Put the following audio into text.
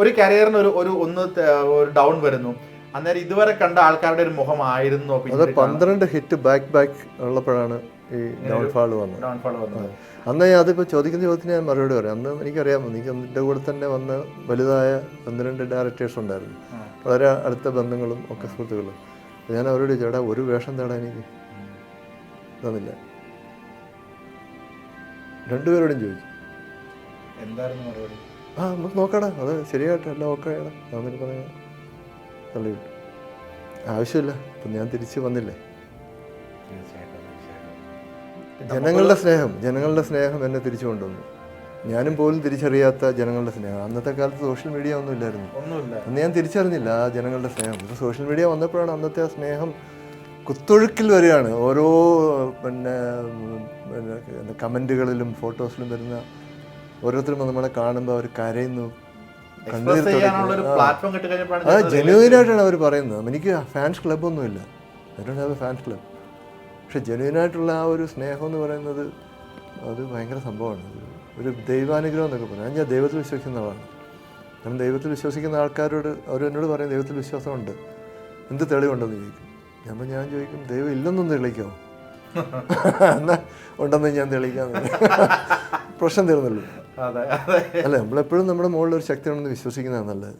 ഒരു കരിയറിന് ഒരു ഒരു ഒന്ന് ഒരു ഡൗൺ വരുന്നു. അന്നേരം ഇതുവരെ കണ്ട ആൾക്കാരുടെ ഒരു മുഖമായിരുന്നു അത് പന്ത്രണ്ട് ഹിറ്റ് ബാക്ക് ബാക്ക് ഉള്ളപ്പോഴാണ് ഈ ഡൗൺഫാൾ വന്നത്. ഡൗൺഫാൾ വന്നത്. അന്ന് ഞാൻ അതിപ്പോൾ ചോദിക്കുന്ന ചോദ്യത്തിന് ഞാൻ മറുപടി പറയാം. അന്ന് എനിക്കറിയാം എനിക്ക് എന്റെ കൂടെ തന്നെ വന്ന് വലുതായ പന്ത്രണ്ട് ഡയറക്ടേഴ്സ് ഉണ്ടായിരുന്നു. വളരെ അടുത്ത ബന്ധങ്ങളും ഒക്കെ സുഹൃത്തുക്കളും. ഞാൻ അവരോട് ചേട്ടാ ഒരു വേഷം തേടാൻ എനിക്ക് തന്നില്ല രണ്ടുപേരോടും ചോദിച്ചു. എന്തായിരുന്നു മറുപടി? ആ നമുക്ക് നോക്കടാ. അത് ശരിയായിട്ട് എല്ലാം ഓക്കെ ആണ് എന്നിട്ട് പറയാം. തള്ളി വിട്ടു ആവശ്യമില്ല. ഇപ്പം ഞാൻ തിരിച്ച് വന്നില്ലേ? ജനങ്ങളുടെ സ്നേഹം. ജനങ്ങളുടെ സ്നേഹം എന്നെ തിരിച്ചു കൊണ്ടുവന്നു. ഞാനും പോലും തിരിച്ചറിയാത്ത ജനങ്ങളുടെ സ്നേഹം. അന്നത്തെ കാലത്ത് സോഷ്യൽ മീഡിയ ഒന്നും ഇല്ലായിരുന്നു. അന്ന് ഞാൻ തിരിച്ചറിഞ്ഞില്ല ആ ജനങ്ങളുടെ സ്നേഹം. ഇപ്പോൾ സോഷ്യൽ മീഡിയ വന്നപ്പോഴാണ് അന്നത്തെ ആ സ്നേഹം കുത്തൊഴുക്കിൽ വരികയാണ്. ഓരോ പിന്നെ പിന്നെ കമന്റുകളിലും ഫോട്ടോസിലും വരുന്ന ഓരോരുത്തരും നമ്മളെ കാണുമ്പോൾ അവർ കരയുന്നു ഞാനത് ജെന്യൂനായിട്ടാണ് അവർ പറയുന്നത്. എനിക്ക് fans ക്ലബ്ബൊന്നുമില്ല I don't have a fans club പക്ഷെ ജെന്യൂനായിട്ടുള്ള ആ ഒരു സ്നേഹം എന്ന് പറയുന്നത് അത് ഭയങ്കര സംഭവമാണ്. ഒരു ദൈവാനുഗ്രഹം എന്നൊക്കെ പറയാം. ഞാൻ ദൈവത്തിൽ വിശ്വസിക്കുന്ന ആളാണ്. ഞാൻ ദൈവത്തിൽ വിശ്വസിക്കുന്ന ആൾക്കാരോട് അവർ എന്നോട് പറയും ദൈവത്തിൽ വിശ്വാസമുണ്ട്. എന്ത് തെളിവുണ്ടെന്ന് ചോദിക്കും. ഞാൻ ഞാൻ ചോദിക്കും ദൈവം ഇല്ലെന്നൊന്ന് തെളിയിക്കാമോ എന്നാ ഉണ്ടെന്ന് ഞാൻ തെളിയിക്കാൻ പ്രശ്നം അതെ അതെ അല്ല നമ്മളെപ്പോഴും നമ്മുടെ മുകളിൽ ഒരു ശക്തി ഉണ്ടെന്ന് വിശ്വസിക്കുന്നതാണ് നല്ലത്.